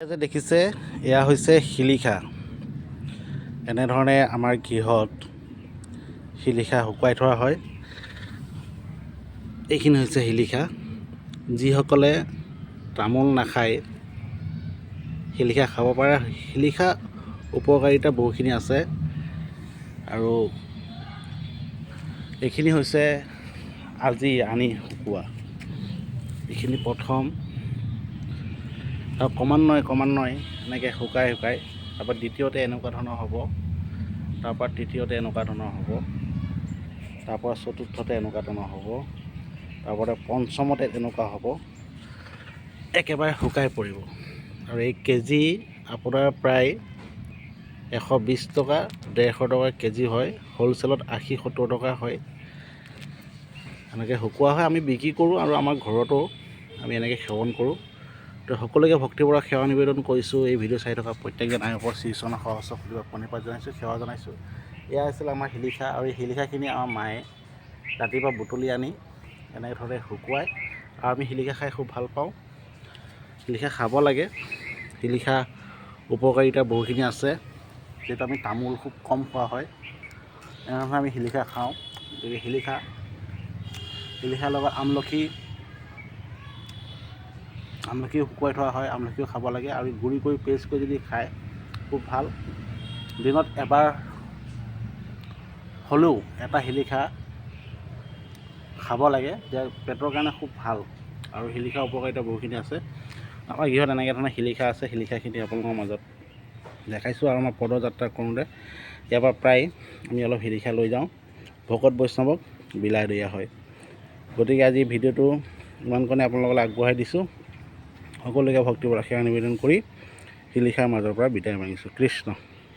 যে দেখিছে, এয়া হৈছে শিলিখা। এনেধৰণে আমাৰ গৃহত শিলিখা শুকুৱাই থোৱা হয়। এইখিনি হৈছে শিলিখা। যিসকলে তামোল নাখায়, শিলিখা খাব পাৰে। শিলিখা উপকাৰিতা বহুখিনি আছে। আৰু এইখিনি হৈছে আজি আনি শুকোৱা। এইখিনি প্ৰথম আৰু ক্ৰমান্বয়ে ক্ৰমান্বয়ে এনেকৈ শুকাই শুকাই তাৰপৰা দ্বিতীয়তে এনেকুৱা ধৰণৰ হ'ব তাৰপৰা তৃতীয়তে এনেকুৱা ধৰণৰ হ'ব তাৰপৰা চতুৰ্থতে এনেকুৱা ধৰণৰ হ'ব তাৰপৰা পঞ্চমতে এনেকুৱা হ'ব একেবাৰে শুকাই পৰিব। আৰু এই কেজি আপোনাৰ প্ৰায় এশ বিছ টকা ডেৰশ টকা কেজি হয় হ'লচেলত আশী সত্তৰ টকা হয়। এনেকৈ শুকোৱা হয় আমি বিক্ৰী কৰোঁ আৰু আমাৰ ঘৰতো আমি এনেকৈ সেৱন কৰোঁ। তো সকলোকে ভক্তিপূৰক সেৱা নিবেদন কৰিছোঁ। এই ভিডিঅ' চাই থকা প্ৰত্যেকজন আইসকল শ্ৰীচৰণ সহস্ৰ ফুলিব প্ৰণিপাত জনাইছোঁ সেৱা জনাইছোঁ। এয়া আছিল আমাৰ শিলিখা আৰু এই শিলিখাখিনি আমাৰ মায়ে ৰাতিপুৱা বুটলি আনি এনেধৰণে শুকুৱাই আৰু আমি শিলিখা খাই খুব ভাল পাওঁ। শিলিখা খাব লাগে। শিলিখা উপকাৰিতা বহুখিনি আছে। যিহেতু আমি তামোল খুব কম খোৱা হয় এনেধৰণে আমি শিলিখা খাওঁ। গতিকে শিলিখা শিলিখাৰ লগত আমলখি আমলখিও শুকুৱাই থোৱা হয় আমলখিও খাব লাগে আৰু গুড়ি কৰি পেষ্ট কৰি যদি খায় খুব ভাল। দিনত এবাৰ হ'লেও এটা শিলিখা খাব লাগে যে পেটৰ কাৰণে খুব ভাল। আৰু শিলিখা উপকাৰিতা বহুখিনি আছে। আমাৰ গৃহত এনেকৈ ধৰণৰ শিলিখা আছে শিলিখাখিনি আপোনালোকৰ মাজত দেখাইছোঁ আৰু আমাৰ পদযাত্ৰা কৰোঁতে। ইয়াৰ পৰা প্ৰায় আমি অলপ শিলিখা লৈ যাওঁ। ভকত বৈষ্ণৱক বিলাই দিয়া হয়। গতিকে আজি ভিডিঅ'টো ইমানকণে আপোনালোকলৈ আগবঢ়াই দিছোঁ। সকলোকে ভক্তিপূৰক সেৱা নিবেদন কৰি শিলিখাৰ মাজৰ পৰা বিদায় মাগিছোঁ কৃষ্ণ